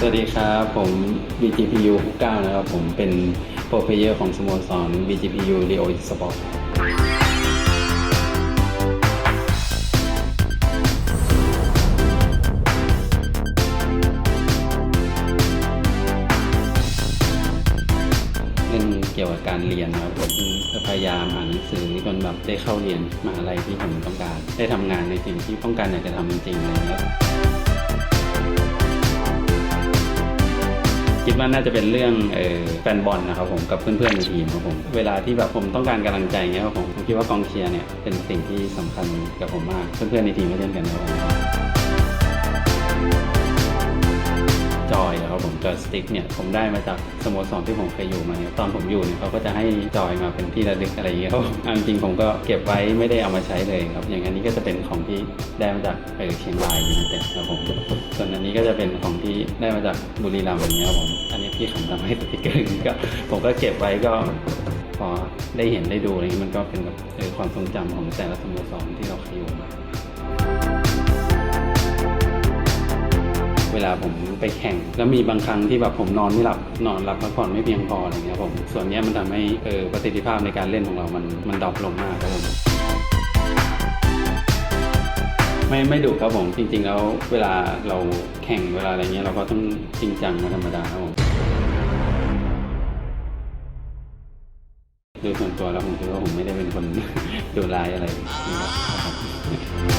สวัสดีครับ ผม BGPU 9นะครับ ผมเป็นโปรเพเยอร์ของสโมสร BGPU Rio Sport เรื่องเกี่ยวกับการเรียนนะครับผมพยายามอ่านหนังสือจนแบบได้เข้าเรียนมหาลัยที่ผมต้องการ ได้ทำงานในสิ่งที่ต้องการอยากจะทำจริงๆอะไรอย่าง คิดว่าน่าจะเป็นเรื่องออแฟนบอลนะครับผมกับเพื่อนๆในทีมครับผมเวลาที่แบบผมต้องการกำลังใจเงี้ยครับผมผมคิดว่ากองเชียร์เนี่ยเป็นสิ่งที่สำคัญกับผมมากเพื่อนๆในทีมก็เช่นกันครับผม อยครับผมจอยสติ๊กเนี่ยผมได้มาจากสโมสรที่ผมเคยอยู่มาเนี่ยตอนผมอยู่เนี่ยเขาก็จะให้จอยมาเป็นที่ระลึกอะไรอย่างเงี้ยครับอันจริงผมก็เก็บไว้ไม่ได้เอามาใช้เลยครับ อย่างอันนี้ก็จะเป็นของที่ได้มาจากเออเชียงรายยูไนเต็ดครับผมส่วนอันนี้ก็จะเป็นของที่ได้มาจากบุรีรัมย์อย่างเงี้ยครับผมอันนี้พี่ขำทำให้สติกเกอร์นี้ก็ผมก็เก็บไว้ก็พอได้เห็นได้ดูอะไรอย่างเงี้ยมันก็เป็นแบบความทรงจำของแต่ละสโมสรที่เราเคยอยู่ วลาผมไปแข่ง แล้วมีบางครั้งที่แบบผมนอนไม่หลับนอนหลับพักผ่อนไม่เพียงพออะไรเงี้ยผมส่วนนี้มันทำให้เออประสิทธิภาพในการเล่นของเรามันมันดรอปลงมากครับผมไม่ไม่ดุครับผมจริง ๆ แล้วเวลาเราแข่งเวลาอะไรเงี้ยเราก็ต้องจริงจังมาธรรมดาครับผมโดยส่วนตัวแล้วผมคิดว่าผมไม่ได้เป็นคนดูร้ายอะไรนะครับ